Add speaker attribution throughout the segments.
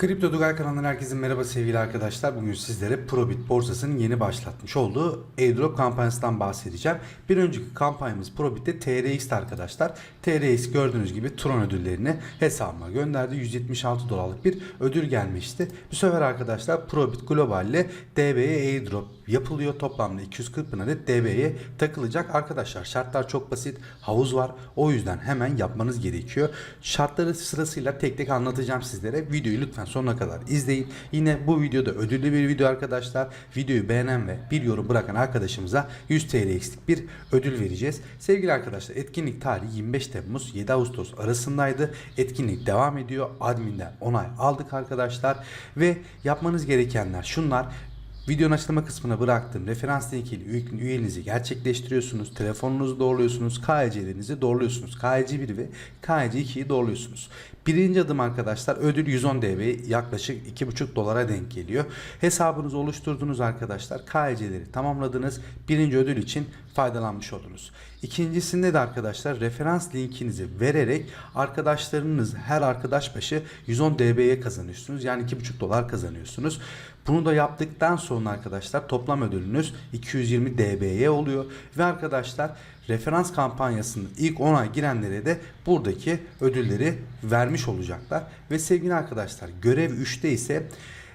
Speaker 1: Kripto Dugal kanalından herkese merhaba sevgili arkadaşlar. Bugün sizlere Probit borsasının yeni başlatmış olduğu airdrop kampanyasından bahsedeceğim. Bir önceki kampanyamız Probit'te TRX arkadaşlar. TRX gördüğünüz gibi Tron ödüllerini hesabıma gönderdi. 176 dolarlık bir ödül gelmişti. Bu sefer arkadaşlar Probit Global ile DB'ye airdrop yapılıyor. Toplamda 240 bin adet DB'ye takılacak. Arkadaşlar şartlar çok basit. Havuz var. O yüzden hemen yapmanız gerekiyor. Şartları sırasıyla tek tek anlatacağım sizlere. Videoyu lütfen sonuna kadar izleyin. Yine bu videoda ödüllü bir video arkadaşlar. Videoyu beğenen ve bir yorum bırakan arkadaşımıza 100 TL eksik bir ödül vereceğiz. Sevgili arkadaşlar etkinlik tarihi 25 Temmuz 7 Ağustos arasındaydı. Etkinlik devam ediyor. Admin'den onay aldık arkadaşlar. Ve yapmanız gerekenler şunlar. Videonun açıklama kısmına bıraktığım referans linkiyle üye- üyeliğinizi gerçekleştiriyorsunuz. Telefonunuzu doğruluyorsunuz. KYC'lerinizi doğruluyorsunuz. KYC1 ve KYC2'yi doğruluyorsunuz. Birinci adım arkadaşlar ödül 110 DB yaklaşık 2,5 dolara denk geliyor. Hesabınızı oluşturdunuz arkadaşlar. KYC'leri tamamladınız. Birinci ödül için faydalanmış oldunuz. İkincisinde de arkadaşlar referans linkinizi vererek arkadaşlarınız her arkadaş başı 110 DB'ye kazanıyorsunuz. Yani 2,5 dolar kazanıyorsunuz. Bunu da yaptıktan sonra arkadaşlar toplam ödülünüz 220 DB'ye oluyor. Ve arkadaşlar referans kampanyasının ilk 10 ay girenlere de buradaki ödülleri vermiş olacaklar. Ve sevgili arkadaşlar görev 3'te ise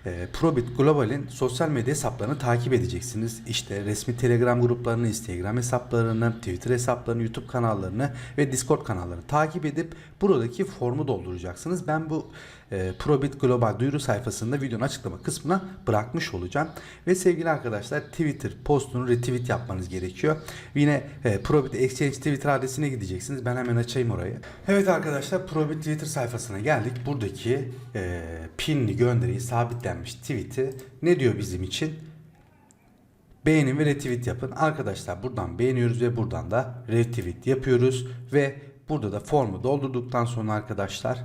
Speaker 1: e, Probit Global'in sosyal medya hesaplarını takip edeceksiniz. İşte resmi Telegram gruplarını, Instagram hesaplarını, Twitter hesaplarını, YouTube kanallarını ve Discord kanallarını takip edip buradaki formu dolduracaksınız. Ben bu e, Probit Global duyuru sayfasında videonun açıklama kısmına bırakmış olacağım. Ve sevgili arkadaşlar Twitter postunu retweet yapmanız gerekiyor. Yine e, Probit Exchange Twitter adresine gideceksiniz. Ben hemen açayım orayı. Evet arkadaşlar Probit Twitter sayfasına geldik. Buradaki e, pinli gönderiyi sabitlenmiş tweet'i ne diyor bizim için? Beğenin ve retweet yapın. Arkadaşlar buradan beğeniyoruz ve buradan da retweet yapıyoruz. Ve burada da formu doldurduktan sonra arkadaşlar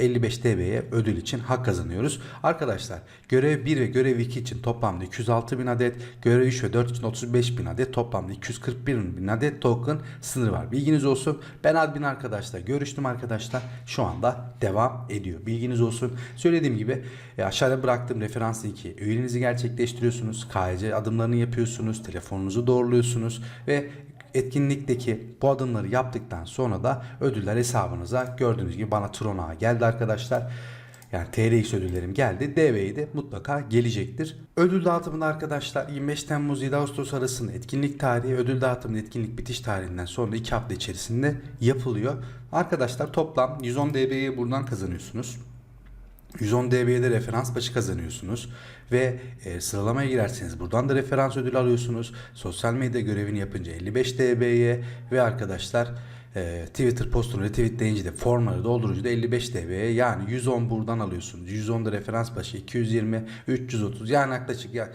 Speaker 1: 55 TL'ye ödül için hak kazanıyoruz. Arkadaşlar görev 1 ve görev 2 için toplamda 206 bin adet, görev 3 ve 4 için 35 bin adet, toplamda 241 bin adet token sınırı var. Bilginiz olsun. Ben admin arkadaşlar görüştüm arkadaşlar. Şu anda devam ediyor. Bilginiz olsun. Söylediğim gibi e, aşağıda bıraktığım referans linki üyeliğinizi gerçekleştiriyorsunuz. KYC adımlarını yapıyorsunuz. Telefonunuzu doğruluyorsunuz ve etkinlikteki bu adımları yaptıktan sonra da ödüller hesabınıza gördüğünüz gibi bana Tron Ağa geldi arkadaşlar. Yani TRX ödüllerim geldi. DV'yi de mutlaka gelecektir. Ödül dağıtımında arkadaşlar 25 Temmuz 7 Ağustos arasında etkinlik tarihi ödül dağıtımının etkinlik bitiş tarihinden sonra 2 hafta içerisinde yapılıyor. Arkadaşlar toplam 110 DB'yi buradan kazanıyorsunuz. 110 DB'de referans başı kazanıyorsunuz ve e, sıralamaya girerseniz buradan da referans ödülü alıyorsunuz. Sosyal medya görevini yapınca 55 DB'ye ve arkadaşlar e, Twitter postunu retweetleyince de formları doldurucu da 55 DB'ye yani 110 buradan alıyorsunuz. 110 da referans başı 220 330 yani yaklaşık ya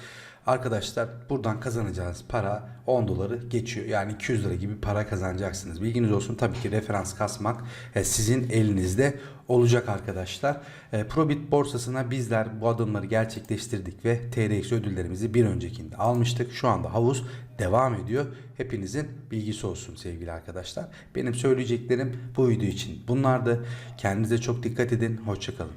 Speaker 1: Arkadaşlar buradan kazanacağınız para 10 doları geçiyor. Yani 200 lira gibi para kazanacaksınız. Bilginiz olsun tabii ki referans kasmak e, sizin elinizde olacak arkadaşlar. E, Probit borsasına bizler bu adımları gerçekleştirdik ve TRX ödüllerimizi bir öncekinde almıştık. Şu anda havuz devam ediyor. Hepinizin bilgisi olsun sevgili arkadaşlar. Benim söyleyeceklerim bu video için bunlardı. Kendinize çok dikkat edin. Hoşçakalın.